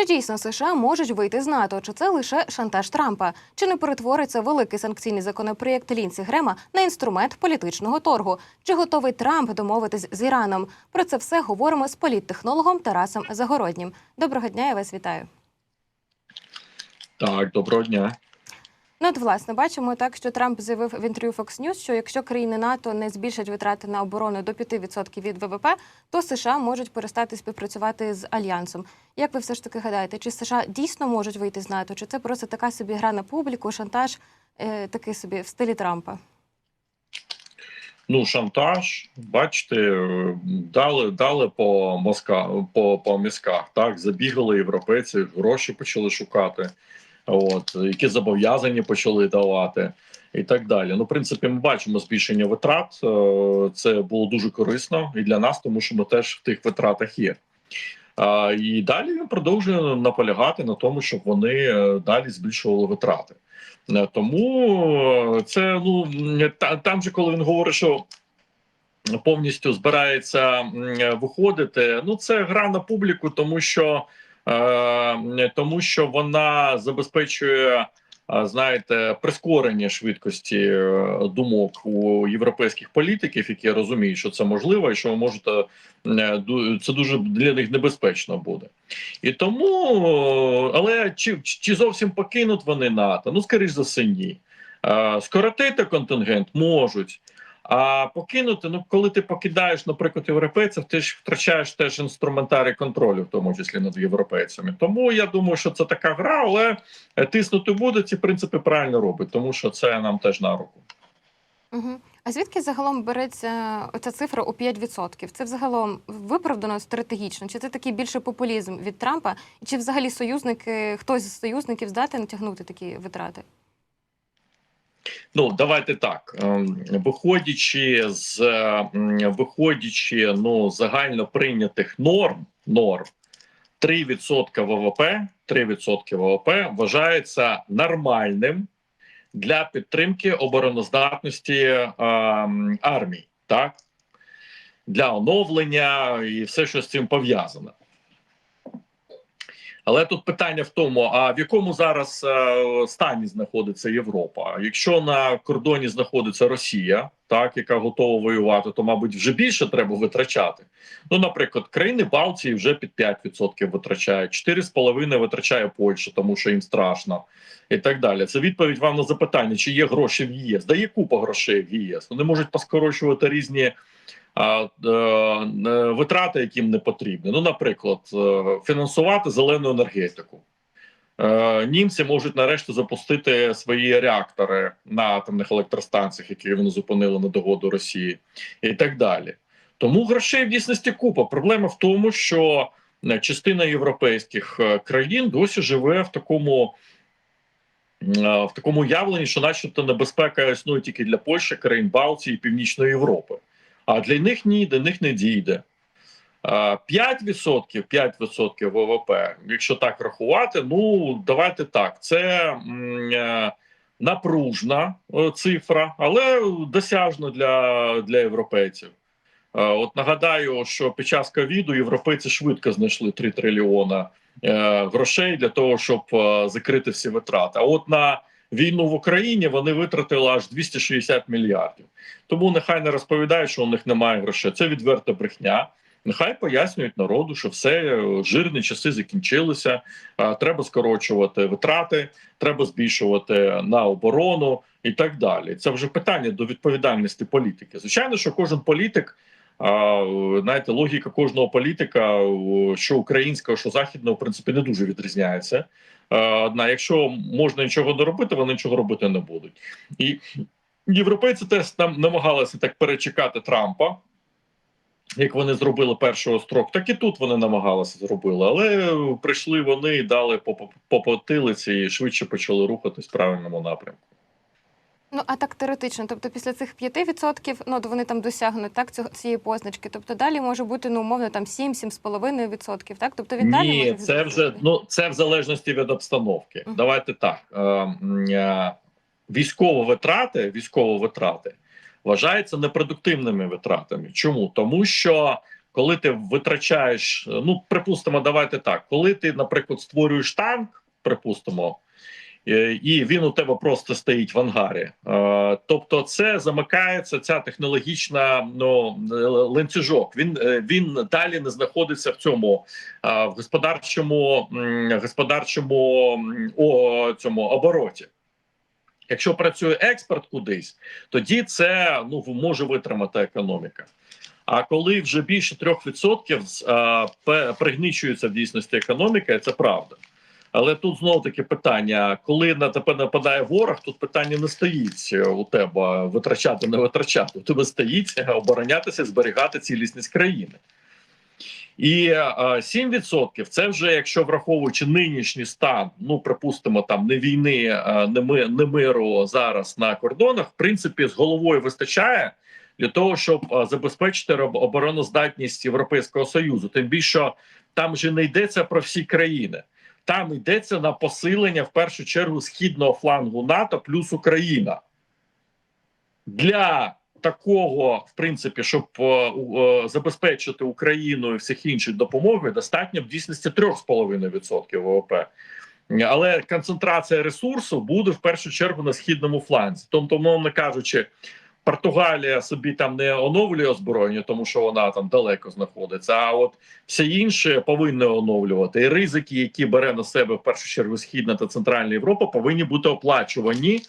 Чи дійсно США можуть вийти з НАТО? Чи це лише шантаж Трампа? Чи не перетвориться великий санкційний законопроєкт Лінсі Грема на інструмент політичного торгу? Чи готовий Трамп домовитись з Іраном? Про це все говоримо з політтехнологом Тарасом Загороднім. Доброго дня, я вас вітаю. Так, доброго дня. Ну, от, власне, бачимо так, що Трамп заявив в інтерв'ю Fox News, що якщо країни НАТО не збільшать витрати на оборону до 5% від ВВП, то США можуть перестати співпрацювати з альянсом. Як ви все ж таки гадаєте, чи США дійсно можуть вийти з НАТО, чи це просто така собі гра на публіку, шантаж е, такий собі в стилі Трампа? Ну, шантаж, бачите, е, дали дали по мозка, по, по мізках, так, забігали європейці, гроші почали шукати, от, які зобов'язання почали давати і так далі. Ну, в принципі, ми бачимо збільшення витрат. е, Це було дуже корисно і для нас, тому що ми теж в тих витратах є. І далі він продовжує наполягати на тому, щоб вони е, далі збільшували витрати. Е, Тому це ну та- там же, коли він говорить, що повністю збирається виходити. Ну це гра на публіку, тому що тому що вона забезпечує. е, Знаєте, прискорення швидкості е, думок у європейських політиків, які розуміють, що це можливо, і що можете е, це дуже для них небезпечно буде. І тому, е, але чи, чи зовсім покинуть вони НАТО? Ну, скоріш за все, ні. Е, Скоротити контингент можуть. А покинути, ну коли ти покидаєш, наприклад, європейців, ти ж втрачаєш теж інструментарій контролю, в тому числі над європейцями. Тому я думаю, що це така гра, але е, тиснути будуть і в принципі правильно робить, тому що це нам теж на руку. Угу. А звідки загалом береться оця цифра у 5%? Це взагалом виправдано стратегічно? Чи це такий більше популізм від Трампа? Чи взагалі союзники, хтось з союзників здатен тягнути такі витрати? Ну давайте так. ем, Виходячи з виходячи ну загально прийнятих норм норм 3% ВВП, 3% ВВП вважається нормальним для підтримки обороноздатності ем, армії, так для оновлення і все, що з цим пов'язано. Але тут питання в тому: а в якому зараз е, стані знаходиться Європа? Якщо на кордоні знаходиться Росія, так яка готова воювати, то мабуть вже більше треба витрачати. Ну, наприклад, країни Балтії вже під 5% витрачають, 4,5% витрачає Польща, тому що їм страшно, і так далі. Це відповідь вам на запитання, чи є гроші в ЄС. Да є купа грошей в ЄС. Вони можуть поскорочувати різні витрати, яким не потрібні. Ну, наприклад, е, фінансувати зелену енергетику. Е, Німці можуть нарешті запустити свої реактори на атомних електростанціях, які вони зупинили на догоду Росії, і так далі. Тому грошей в дійсності купа. Проблема в тому, що е, частина європейських е, країн досі живе в такому. е, В такому явленні, що, начебто, небезпека існує тільки для Польщі, країн Балтії і Північної Європи. А для них ні, до них не дійде. 5%, 5% ВВП, якщо так рахувати, ну давайте так. Це е, напружна е, цифра, але досяжна для, для європейців. От нагадаю, що під час ковіду європейці швидко знайшли 3 трильйона е, грошей для того, щоб закрити всі витрати. А от на війну в Україні вони витратили аж 260 мільярдів. Тому нехай не розповідають, що у них немає грошей. Це відверта брехня. Нехай пояснюють народу, що все е, жирні часи закінчилися. Треба скорочувати витрати, треба збільшувати на оборону і так далі. Це вже питання до відповідальності політики. Звичайно, що кожен політик. А, знаєте, логіка кожного політика, що українського, що західного, в принципі, не дуже відрізняється. Е, Одна, якщо можна нічого не робити, вони нічого робити не будуть. І європейці теж там намагалися так перечекати Трампа, як вони зробили першого строк, так і тут вони намагалися зробили. Але прийшли вони і дали по, по, по потилиці і швидше почали рухатись в правильному напрямку. Ну а так теоретично, тобто після цих 5%, ну вони там досягнуть так цього цієї позначки. Тобто далі може бути ну умовно там 7-7,5%, так? Тобто він далі Ні, може це вже ну це в залежності від обстановки. Мгм. Давайте так. Е, е, військові витрати, військові витрати вважаються непродуктивними витратами. Чому? Тому що коли ти витрачаєш, ну припустимо, давайте так, коли ти, наприклад, створюєш танк, припустимо, е, і він у тебе просто стоїть в ангарі. Е, Тобто, це замикається ця технологічна ну ланцюжок. Він е, він далі не знаходиться в цьому е, в господарчому господарчому о, цьому обороті. Якщо працює експорт кудись, тоді це ну може витримати економіка. А коли вже більше 3% з, а, пригнічується в дійсності економіка, це правда. Але тут знову таки питання: коли на тебе нападає ворог, тут питання не стоїть у тебе витрачати, не витрачати. У тебе стоїть оборонятися, зберігати цілісність країни. І е, 7% це вже якщо враховуючи нинішній стан, ну припустимо, там не війни, не ми не миру зараз на кордонах, в принципі, з головою вистачає для того, щоб забезпечити обороноздатність Європейського союзу. Тим більше там же не йдеться про всі країни, там йдеться на посилення в першу чергу східного флангу НАТО плюс Україна. Для такого, в принципі, щоб е, е, забезпечити Україну і всіх інших допомогою, достатньо в дійсності 3,5% ВВП. Але концентрація ресурсу буде в першу чергу на східному фланзі. Тобто, мовно кажучи, Португалія собі там не оновлює озброєння, тому що вона там далеко знаходиться. А от всі інші повинні оновлювати. І ризики, які бере на себе в першу чергу Східна та Центральна Європа, повинні бути оплачувані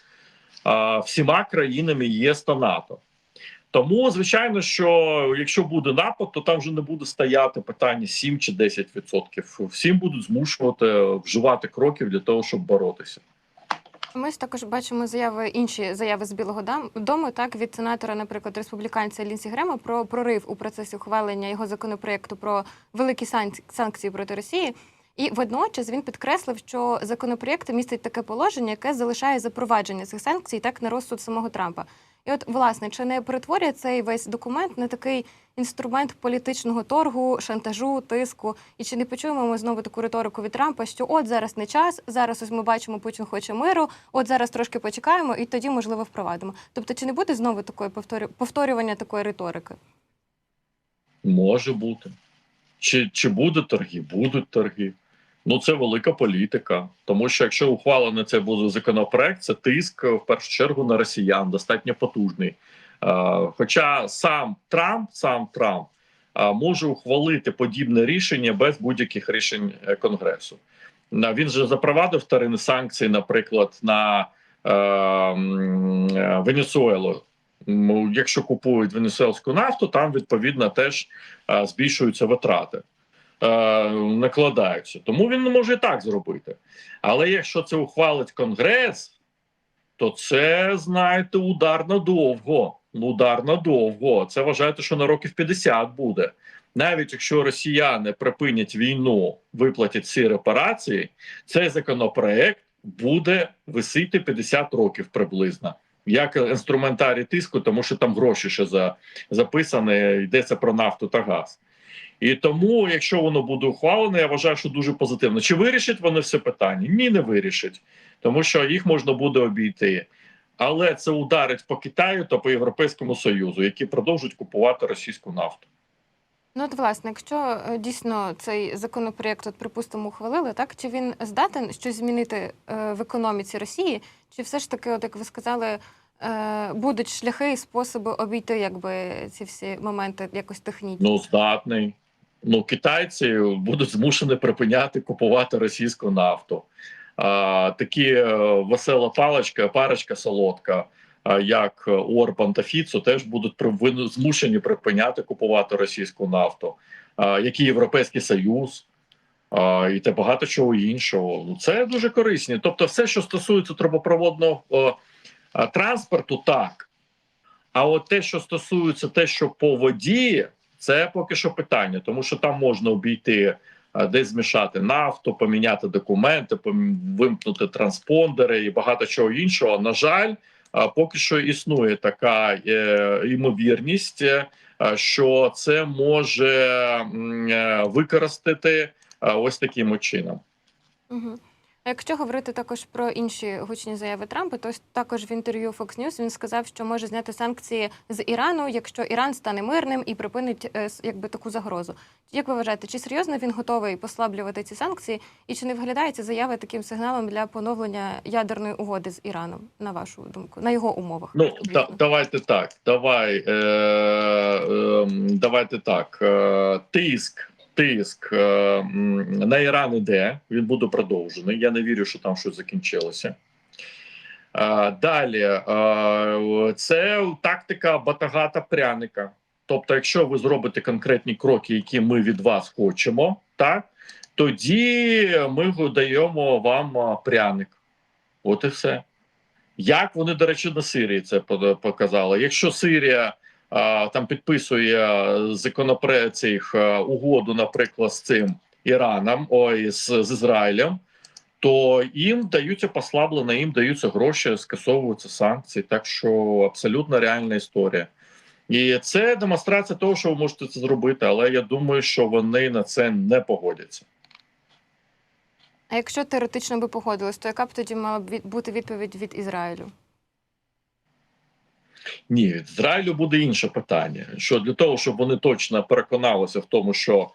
а, всіма країнами ЄС та НАТО. Тому, звичайно, що якщо буде напад, то там вже не буде стояти питання 7 чи 10%. Всім будуть змушувати вживати кроків для того, щоб боротися. Ми також бачимо заяви інші заяви з Білого дому, так від сенатора, наприклад, республіканця Лінсі Грема про прорив у процесі ухвалення його законопроекту про великі санкції проти Росії. І водночас він підкреслив, що законопроєкт містить таке положення, яке залишає запровадження цих санкцій так на розсуд самого Трампа. І от, власне, чи не перетворює цей весь документ на такий інструмент політичного торгу, шантажу, тиску? І чи не почуємо ми знову таку риторику від Трампа, що от зараз не час, зараз ось ми бачимо, Путін хоче миру, от зараз трошки почекаємо, і тоді можливо впровадимо. Тобто, чи не буде знову такої повторю- повторювання такої риторики? Може бути. Чи, чи будуть торги? Будуть торги. Ну, це велика політика. Тому що якщо ухвалений це буде законопроект, це тиск в першу чергу на росіян, достатньо потужний. Е, хоча сам Трамп, сам Трамп е, може ухвалити подібне рішення без будь-яких рішень е, Конгресу. Він же запровадив вторинні санкції, наприклад, на е, е, Венесуелу. Якщо купують венесуельську нафту, там відповідно теж е, збільшуються витрати, е, накладаються. Тому він може і так зробити. Але якщо це ухвалить Конгрес, то це, знаєте, удар надовго. Ну, Удар надовго. Це вважаєте, що на років 50 буде. Навіть якщо росіяни припинять війну, виплатять ці репарації, цей законопроект буде висити 50 років приблизно. Як інструментарій тиску, тому що там гроші ще за записане, йдеться про нафту та газ. І тому, якщо воно буде ухвалене, я вважаю, що дуже позитивно. Чи вирішать вони все питання? Ні, не вирішать, тому що їх можна буде обійти. Але це ударить по Китаю та по Європейському Союзу, які продовжують купувати російську нафту. Ну, от, власне, якщо е, дійсно цей законопроєкт, от, припустимо, ухвалили, так чи він здатен щось змінити е, в економіці Росії, чи все ж таки, от як ви сказали, будуть шляхи і способи обійти якби ці всі моменти якось технічно? Ну, здатний. Ну, китайці будуть змушені припиняти купувати російську нафту. А, такі е, весела паличка, парочка солодка, як Орбан та Фіцо, теж будуть змушені припиняти купувати російську нафту, а, як і Європейський Союз. І те багато чого іншого. Це дуже корисні. Тобто, все, що стосується трубопроводного транспорту, так. А от те, що стосується те, що по воді, це поки що питання, тому що там можна обійти десь змішати нафту, поміняти документи, вимкнути транспондери і багато чого іншого. На жаль, поки що існує така е, ймовірність, е, що це може е, використати ось таким чином. А якщо говорити також про інші гучні заяви Трампа, то також в інтерв'ю Fox News він сказав, що може зняти санкції з Ірану, якщо Іран стане мирним і припинить е, якби таку загрозу. Як ви вважаєте, чи серйозно він готовий послаблювати ці санкції, і чи не виглядає ця заява таким сигналом для поновлення ядерної угоди з Іраном, на вашу думку, на його умовах? Ну да, давайте так. Давай, е, е, давайте так. Е, тиск, тиск е, на Іран іде. Він буде продовжений. Я не вірю, що там щось закінчилося. Е, далі е, це тактика батагата пряника. Тобто, якщо ви зробите конкретні кроки, які ми від вас хочемо, так тоді ми даємо вам пряник. От і все. Як вони, до речі, на Сирії це по- показали? Якщо Сирія там підписує законопро цих угоду, наприклад, з цим Іраном, ой, з, з Ізраїлем, то їм даються послаблення, їм даються гроші, скасовуються санкції. Так що абсолютно реальна історія. І це демонстрація того, що ви можете це зробити, але я думаю, що вони на це не погодяться. А якщо теоретично би погодились, то яка б тоді мала б бути відповідь від Ізраїлю? Ні, Ізраїлю буде інше питання. Що для того, щоб вони точно переконалися в тому, що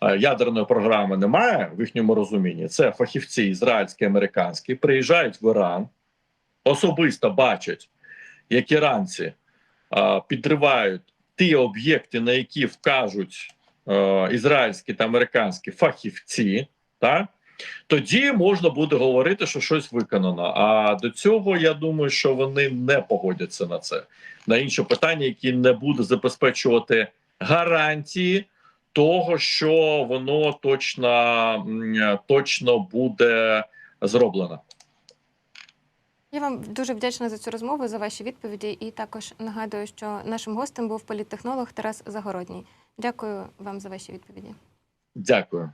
е, ядерної програми немає в їхньому розумінні, це фахівці ізраїльські, американські, приїжджають в Іран, особисто бачать, як іранці е, підривають ті об'єкти, на які вкажуть е, ізраїльські та американські фахівці, так? Тоді можна буде говорити, що щось виконано. А до цього я думаю, що вони не погодяться на це. На інше питання, які не буде забезпечувати гарантії того, що воно точно, точно буде зроблено. Я вам дуже вдячна за цю розмову, за ваші відповіді. І також нагадую, що нашим гостем був політтехнолог Тарас Загородній. Дякую вам за ваші відповіді. Дякую.